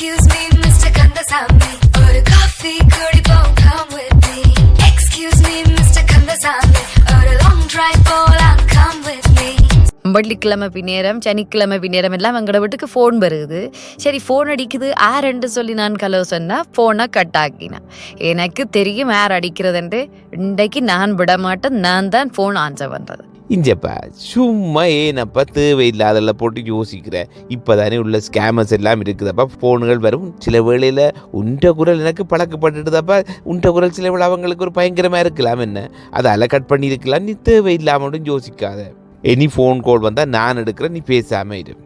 Excuse me, Mr. Kandasamy. ஒரு coffee குடிப்போம் come with me. Excuse me, Mr. Kandasamy. ஒரு long drive போலாம் come with me. வெள்ளிக்கிழமை பின்னேரம் சனிக்கிழமை பின்னேரம் எல்லாம் எங்களோட வீட்டுக்கு ஃபோன் வருது சரி ஃபோன் அடிக்குது ஆர்ன்னு சொல்லி நான் கலவு சொன்னால் ஃபோனை கட் ஆக்கினேன் எனக்கு தெரியும் யார் அடிக்கிறதுன்ட்டு இன்றைக்கு நான் விட மாட்டேன் நான் தான் ஃபோன் ஆன்சர் பண்ணுறது இஞ்சப்பா சும்மா ஏனப்பா தேவையில்லாதெல்லாம் போட்டு யோசிக்கிற? இப்போதானே உள்ள ஸ்கேமர்ஸ் எல்லாம் இருக்குதப்பா. ஃபோனுகள் வரும். சில வேளையில் உண்ட குரல் எனக்கு பழக்கப்பட்டுட்டுதாப்பா உண்ட குரல் சில வேளை அவங்களுக்கு ஒரு பயங்கரமாக இருக்கலாம் என்ன? அதால் கட் பண்ணியிருக்கலாம். நீ தேவையில்லாமட்டும் யோசிக்காத. எனி ஃபோன் கால் வந்தால் நான் எடுக்கிறேன். நீ பேசாமல் இரு.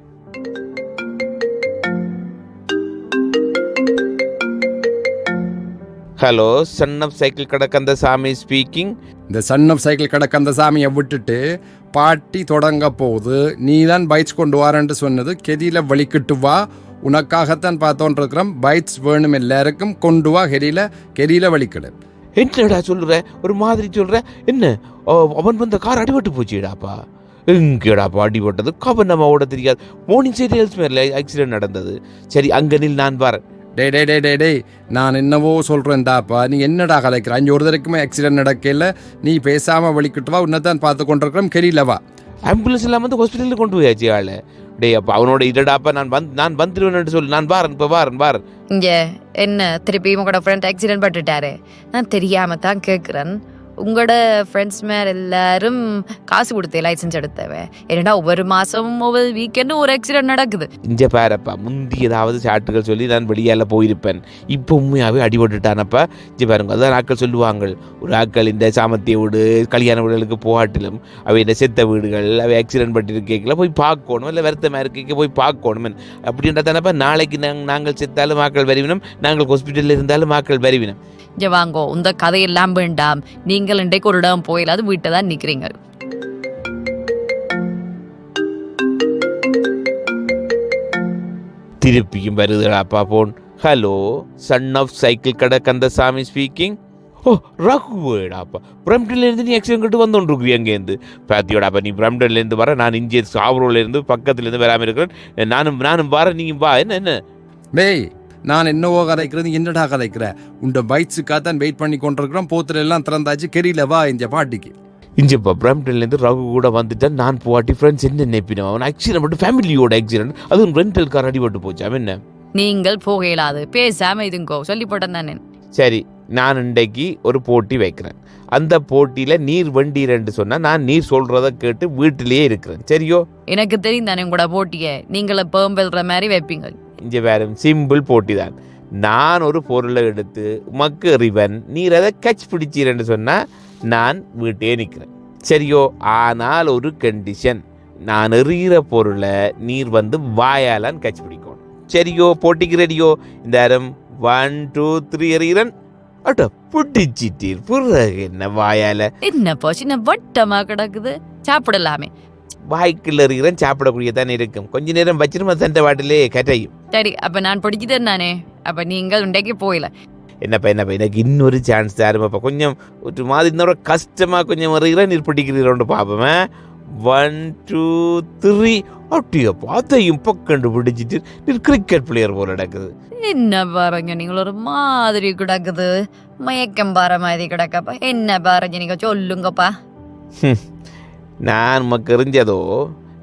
ஹலோ சன் ஆஃப் சைக்கிள் கடக்கந்த சாமி ஸ்பீக்கிங் இந்த சன் ஆஃப் சைக்கிள் அந்த சாமியை விட்டுட்டு பாட்டி தொடங்க போகுது. நீ தான் பைக்ஸ் கொண்டு வாரேன்ட்டு சொன்னது. கெதியில் வலிக்கிட்டு வா. உனக்காகத்தான் பார்த்தோன் இருக்கிறோம் பைக்ஸ் வேணும் எல்லாருக்கும். கொண்டு வா. கெரியில் கெரியில் வலிக்கிடு. என்னடா சொல்கிற ஒரு மாதிரி சொல்கிற என்ன? ஓ, அவன் வந்த கார் அடிபட்டு போச்சுடாப்பா எங்கடாப்பா அடிபட்டது? கவனமாக ஓட தெரியாது. மோர்னிங் சீரியல்ஸ் மேலே ஆக்சிடென்ட் நடந்தது. சரி அங்கே நில் நான் வரேன். டே டே டே டே டேய் நான் என்னவோ சொல்கிறேன் தாப்பா நீ என்னடா கலைக்கிற? அஞ்சு ஒரு தடவைக்குமே ஆக்சிடென்ட் நடக்கல நீ பேசாமல் வலிக்கிட்டு வா உன்னை பார்த்து கொண்டிருக்கிறோம் கெரியில் வா. ஆம்புலன்ஸ் எல்லாம் வந்து ஹாஸ்பிட்டலுக்கு கொண்டு போயாச்சு ஆளு. டேய் அப்பா அவனோட இடடாப்பா நான் வந்து நான் வந்துடுவேன்னு சொல்லு. நான் வாரன் இப்போ வாரன் வாரன். இங்கே என்ன? திருப்பி உங்களோட ஃப்ரெண்ட் ஆக்சிடென்ட் பட்டுட்டாரு. நான் தெரியாம தான் கேட்குறேன் உங்களோட ஃப்ரெண்ட்ஸ் மேல எல்லாரும் காசு கொடுத்து லைசன்ஸ் எடுத்தவன் என்னடா ஒவ்வொரு மாசமும் ஒவ்வொரு வீக்கெண்டும் ஒரு ஆக்சிடென்ட் நடக்குது. இஞ்ச பாருப்பா முந்தி ஏதாவது சாட்டுகள் சொல்லி நான் வெளியால போயிருப்பேன். இப்போ உண்மையாகவே அடிபட்டுட்டானப்பா. இஞ்ச பாருங்க அதான் ஆட்கள் சொல்லுவாங்க ஒரு ஆட்கள் இந்த சாமத்திய வீடு கல்யாண வீடுகளுக்கு போகாட்டிலும் அவை இந்த செத்த வீடுகள் அவை ஆக்சிடென்ட் பட்டிருக்கேக்கில் போய் பார்க்கணும் இல்லை வருத்தமாக இருக்க போய் பார்க்கணும். அப்படின்றதானப்பா நாளைக்கு நாங்கள் நாங்கள் செத்தாலும் ஆக்கள் வருவினம் நாங்கள் ஹாஸ்பிட்டலில் இருந்தாலும் ஆக்கள் வருவினம். இங்க வாங்கோ இந்த கதையெல்லாம் வேண்டாம். நீங்கள் இன்றைக்கு ஒரு இடம் போயிடாது வீட்டை தான் நிற்கிறீங்க திருப்பியும் வருதுடாப்பா phone hello son of cycle கடை கந்தசாமி ஸ்பீக்கிங் ஓ ரகுவேடாப்பா பிரம்டன்லேருந்து நீ ஆக்சிடென்ட் கட்டு வந்துருக்குறீ அங்கேருந்து பாத்தியோடாப்பா நீ பிரம்டன்லேருந்து வர நான் இங்கே சாவரோலேருந்து பக்கத்துலேருந்து வராமல் இருக்கிறேன். நானும் நானும் வரேன் நீங்கள் வா. என்ன என்ன? டேய் நான் என்னவோ கதைக்கிறது என்னடா கதைக்கிற? உண்ட பைக்ஸுக்காக தான் வெயிட் பண்ணி கொண்டிருக்கிறோம். போத்துல எல்லாம் திறந்தாச்சு. கெரியில் வா இந்த பாட்டிக்கு. இஞ்சப்பா பிரம்டன்லேருந்து ரகு கூட வந்துட்டேன். நான் போவாட்டி ஃப்ரெண்ட்ஸ் என்ன நினைப்பினோம்? அவன் ஆக்சிடென்ட் மட்டும் ஃபேமிலியோட ஆக்சிடென்ட் அதுவும் ரெண்டல் கார் அடிபட்டு போச்சு. அவன் என்ன? நீங்கள் போக இயலாது. பேசாம இதுங்கோ சொல்லி போட்டேன் தானே. சரி நான் இன்றைக்கு ஒரு போட்டி வைக்கிறேன். அந்த போட்டியில் நீர் வண்டீரன்னு சொன்னால் நான் நீர் சொல்கிறத கேட்டு வீட்டிலேயே இருக்கிறேன். சரியோ? எனக்கு தெரியும் தானே உங்களோட போட்டிய. நீங்கள பேம்பெல்ற மாதிரி வைப்பீங்க. இங்கே வேற சிம்பிள் போட்டி தான் நான் ஒரு பொருளை எடுத்து உமக்கு ரிவன் நீர் அதை கச் பிடிச்சீரன்னு சொன்னால் நான் வீட்டையே நிற்கிறேன். சரியோ? ஆனால் ஒரு கண்டிஷன் நான் எறிகிற பொருளை நீர் வந்து வாயாலான் கச் பிடிக்கணும். சரியோ? போட்டிக்கு ரெடியோ இந்த அரம் ஒன் டூ த்ரீ எறிகிறன். அட்டோ பிடிச்சிட்டீர். பிறகு என்ன வாயால? என்னப்பா சின்ன வட்டமா கிடக்குது? சாப்பிடலாமே. வாய்க்குள்ள எறிகிறேன் சாப்பிடக்கூடிய தானே இருக்கும். கொஞ்ச நேரம் வச்சிருமா சண்டை வாட்டிலே கரையும் சரி அப்ப நான் படிச்சுட்டேன் தானே அப்ப நீங்கள் இன்றைக்கு போயில என்னப்பா என்னப்பா எனக்கு இன்னொரு சான்ஸ் தாருமாப்பா கொஞ்சம் ஒரு மாதிரி இன்னொரு கஷ்டமாக கொஞ்சம் வருகிற நீர் பிடிக்கிறீரோண்டு பார்ப்போமே ஒன் டூ த்ரீ அப்படியப்பா அதையும் பக்கண்டு பிடிச்சிட்டு நீர் கிரிக்கெட் பிளேயர் போல நடக்குது. என்ன பாருங்க நீங்கள் ஒரு மாதிரி கிடக்குது. மயக்கம் பாற மாதிரி கிடக்கப்பா. என்ன பாருங்க நீங்க சொல்லுங்கப்பா. நான் உமக்கு எறிஞ்சதோ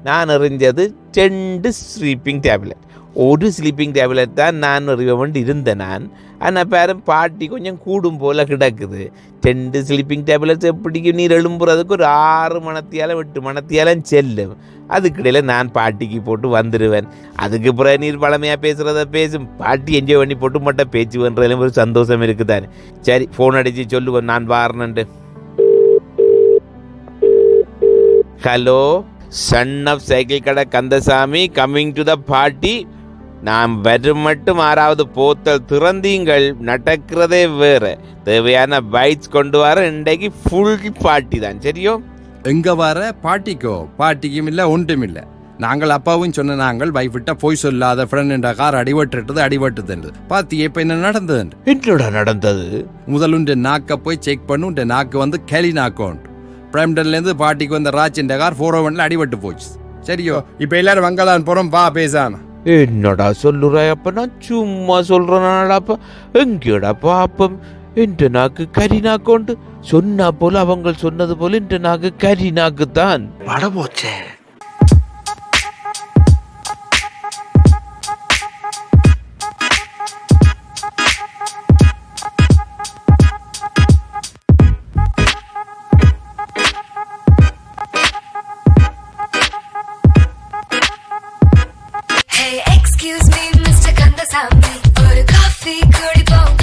நான் எறிஞ்சது ரெண்டு ஸ்லீப்பிங் டேப்லெட் ஒரு ஸ்லீப்பிங் டேப்லெட் தான் நான் எறிவ இருந்தேன் நான். ஆனால் பேரும் பாட்டி கொஞ்சம் கூடும் போல் கிடக்குது. ரெண்டு ஸ்லீப்பிங் டேப்லெட்ஸ் எப்படிக்கும் நீர் எழும்புறதுக்கு ஒரு ஆறு மணத்தியாலும் எட்டு மணத்தியாலும் செல்லும். அதுக்கிடையில் நான் பாட்டிக்கு போட்டு வந்துடுவேன் அதுக்கு பிறகு நீர் பழமையாக பேசுகிறத பேசும். பாட்டி என்ஜாய் பண்ணி போட்டு மட்டும் பேச்சு பண்ணுறதுல ஒரு சந்தோஷம் இருக்குதானே சரி ஃபோன் அடித்து சொல்லுவேன் நான் வாரணுன்ட்டு ஹலோ சன் ஆஃப் சைக்கிள் கடை Kandasamy coming to the party நாம் வரும் மட்டும் ஆறாவது போத்தல் திறந்தீங்கள். நடக்கிறதே வேறு. தேவையான பைக்ஸ் கொண்டு வர இன்றைக்கு ஃபுல் பார்ட்டி தான். சரியோ? எங்க வர? பாட்டிக்கோ. பாட்டிக்கும் இல்லை ஒன்றும் இல்லை. நாங்கள் அப்பாவும் சொன்ன நாங்கள் வைஃபிட்ட போய் சொல்லாத ஃப்ரெண்ட் என்ற கார் அடிபட்டுட்டது அடிபட்டுதுன்றது பாத்தியே இப்போ என்ன நடந்ததுன்னு என்னடா நடந்தது? முதல்ல உண்ட நாக்கை போய் செக் பண்ணு உண்ட நாக்கு வந்து கேலி நாக்கோண்ட் பிரைம்டன்லேருந்து பாட்டிக்கு வந்த ராஜ் என்ற கார் ஃபோர் ஓவனில் அடிபட்டு போச்சு. சரியோ? இப்போ எல்லாரும் வங்கலான் போகிறோம் வா பேசாம. என்னடா சொல்லுறாயப்ப நான் சும்மா சொல்றேனாடாப்பா எங்கேடா பாப்பம்? என்ற நாக்கு கரி நாக்கோண்டு சொன்னா போல அவங்க சொன்னது போல என்ற நாக்கு கரி நாக்கு தான் வட போச்சே. Hey, excuse me, Mr. Kandasamy. ஒரு காஃபி குடிப்போம்